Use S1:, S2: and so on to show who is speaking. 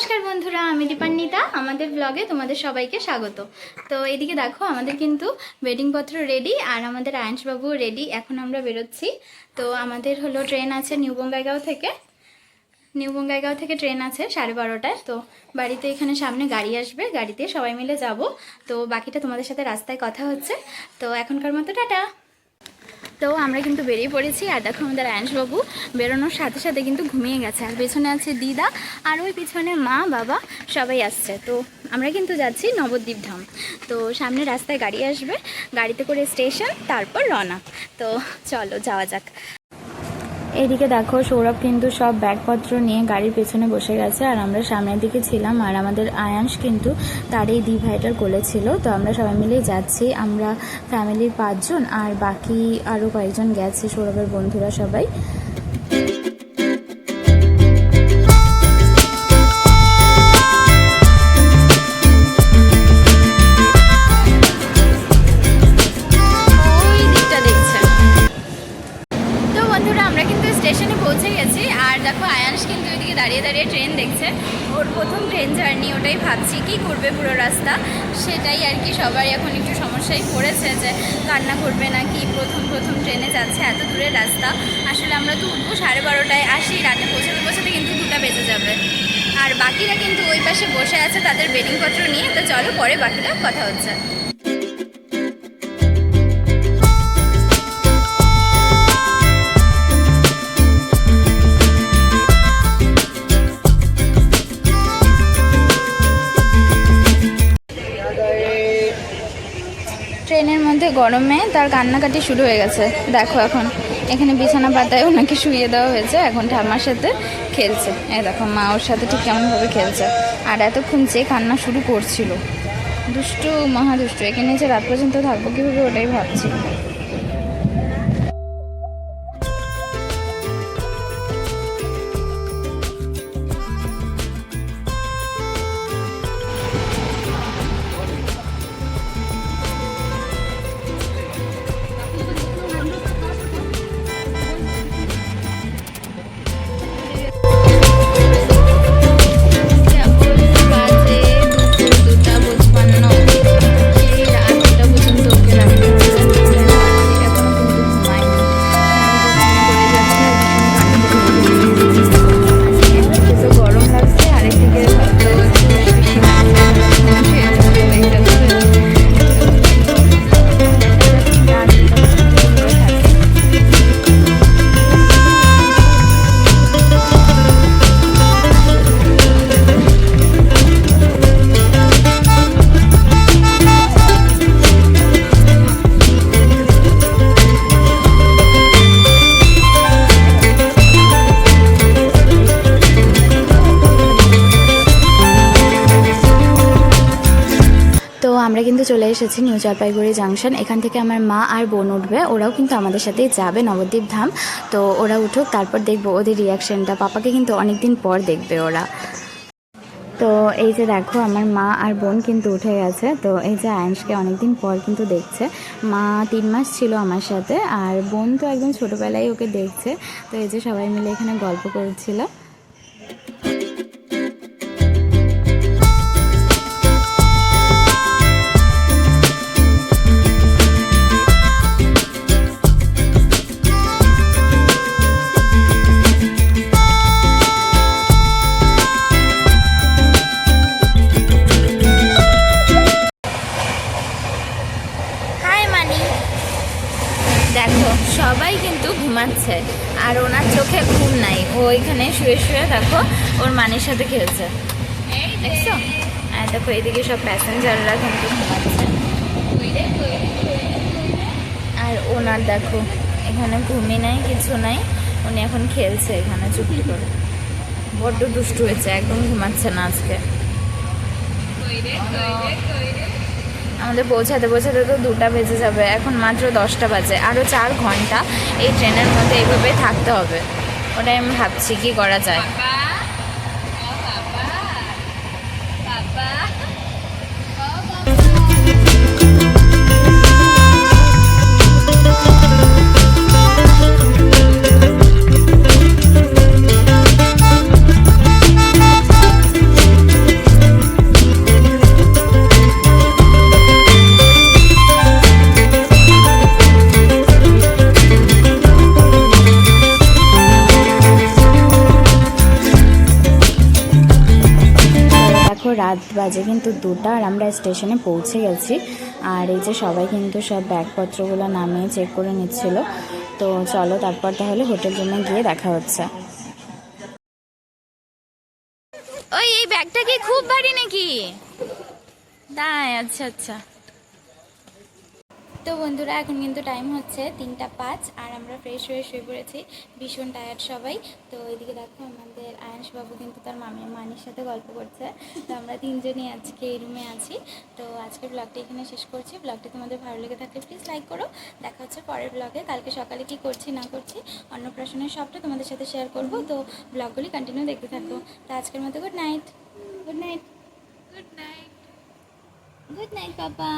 S1: নমস্কার বন্ধুরা, আমি দীপান্বিতা। আমাদের ব্লগে তোমাদের সবাইকে স্বাগত। তো এদিকে দেখো, আমাদের কিন্তু ওয়েডিং পত্র রেডি আর আমাদের আয়ন্সবাবু রেডি এখন আমরা বেরোচ্ছি। তো আমাদের হলো ট্রেন আছে নিউ বঙ্গাইগাঁও থেকে। নিউ বঙ্গাইগাঁও থেকে ট্রেন আছে সাড়ে বারোটায়। তো বাড়িতে এখানে সামনে গাড়ি আসবে, গাড়িতে সবাই মিলে যাব। তো বাকিটা তোমাদের সাথে রাস্তায় কথা হচ্ছে। তো এখনকার মতো টাটা। তো আমরা কিন্তু বেরিয়ে পড়েছি আর দেখো আমাদের আয়ুষবাবু বেরোনোর সাথে সাথে কিন্তু ঘুমিয়ে গেছে। আর পেছনে আছে দিদা আর ওই পিছনে মা, বাবা সবাই আসছে। তো আমরা কিন্তু যাচ্ছি নবদ্বীপ ধাম। তো সামনে রাস্তায় গাড়ি আসবে। গাড়িতে করে স্টেশন, তারপর রওনা। তো চলো যাওয়া যাক। এইদিকে দেখো, সৌরভ কিন্তু সব ব্যাগপত্র নিয়ে গাড়ির পেছনে বসে গেছে আর আমরা সামনের দিকে ছিলাম আর আমাদের আয়াংশ কিন্তু তার এই দি ভাইটার কোলে ছিল। তো আমরা সবাই মিলেই যাচ্ছি, আমরা ফ্যামিলির পাঁচজন আর বাকি আরও কয়েকজন গেছে, সৌরভের বন্ধুরা সবাই। স্টেশনে পৌঁছে গেছি। আর দেখো আয়াংশ কিন্তু ওইদিকে দাঁড়িয়ে দাঁড়িয়ে ট্রেন দেখছে। ওর প্রথম ট্রেন জার্নি ওটাই ভাবছি, কি করবে পুরো রাস্তা? সেটাই আর কি সবারই এখন একটু সমস্যায় পড়েছে যে কান্না করবে না কি? প্রথম প্রথম ট্রেনে যাচ্ছে এত দূরের রাস্তা। আসলে আমরা তো উঠবো সাড়ে বারোটায়, আসি, রাতে পৌঁছাতে পৌঁছাতে কিন্তু দুটা বেজে যাবে। আর বাকিরা কিন্তু ওই পাশে বসে আছে তাদের বেডিংপত্র নিয়ে। তো চলো, পরে বাকিটা কথা হচ্ছে। গরমে তার কান্নাকাটি শুরু হয়ে গেছে। দেখো এখন, এখানে বিছানা পাতায় ওনাকে শুয়ে দেওয়া হয়েছে, এখন ঠাম্মার সাথে খেলছে। এই দেখো, মা ওর সাথে ঠিক কেমনভাবে খেলছে। আর এতক্ষণ যে কান্না শুরু করছিল, দুষ্টু, মহাদুষ্টু এখানে যে রাত পর্যন্ত থাকব কীভাবে ওটাই ভাবছি। আমরা কিন্তু চলে এসেছি নিউ জলপাইগুড়ি জাংশন। এখান থেকে আমার মা আর বোন উঠবে। ওরাও কিন্তু আমাদের সাথেই যাবে নবদ্বীপ ধাম। তো ওরা উঠুক, তারপর দেখব ওদের রিয়াকশনটা পাপাকে কিন্তু অনেকদিন পর দেখবে ওরা। তো এই যে দেখো, আমার মা আর বোন কিন্তু উঠে গেছে। তো এই যে আয়ুষকে অনেকদিন পর কিন্তু দেখছে। মা তিন মাস ছিল আমার সাথে, আর বোন তো একদম ছোটোবেলায় ওকে দেখছে। তো এই যে সবাই মিলে এখানে গল্প করছিল। ও এখানে শুয়ে শুয়ে দেখো, ওর মানির সাথে খেলছে। দেখছ? আর দেখো, এদিকে সব প্যাসেঞ্জাররা কিন্তু ঘুমাচ্ছে আর ওনার দেখো, এখানে ঘুমি নাই, কিছু নাই। উনি এখন খেলছে এখানে চুপটি করে। বড্ড দুষ্টু হয়েছে, একদম ঘুমাচ্ছে না আজকে। আমাদের পৌঁছাতে পৌঁছাতে তো দুটা বেজে যাবে, এখন মাত্র দশটা বাজে আরও চার ঘণ্টা। এই ট্রেনের মধ্যে এইভাবে থাকতে হবে। ওটাই আমি ভাবছি কি করা যায়।
S2: বাজে কিন্তু দুটা আর আমরা স্টেশনে পৌঁছে গেছি। আর এই যে সবাই কিন্তু সব ব্যাগপত্রগুলো নামিয়ে চেক করে নিচ্ছিল। তো চলো তারপর তাহলে হোটেল রুমে গিয়ে দেখা হচ্ছে।
S1: ওই, এই ব্যাগটা কি খুব ভারী নাকি? তাই আচ্ছা আচ্ছা। তো বন্ধুরা এখন কিন্তু টাইম হচ্ছে তিনটা পাঁচ আর আমরা ফ্রেশ হয়ে শুয়ে পড়েছি ভীষণ টায়ার্ড সবাই। তো এদিকে দেখো আমাদের আয়াংশ বাবু কিন্তু তার মামি মানির সাথে গল্প করছে। তো আমরা তিনজনই আজকে এই রুমে আছি। তো আজকের ব্লগটা এখানে শেষ করছি। ব্লগটা তোমাদের ভালো লেগে থাকলে প্লিজ লাইক করো। দেখা হচ্ছে পরের ব্লগে কালকে সকালে কি করছি না করছি অন্নপ্রাশনের সবটা তোমাদের সাথে শেয়ার করব। তো ব্লগগুলি কন্টিনিউ দেখতে থাকো। তো আজকের মতো good night good night good night good night papa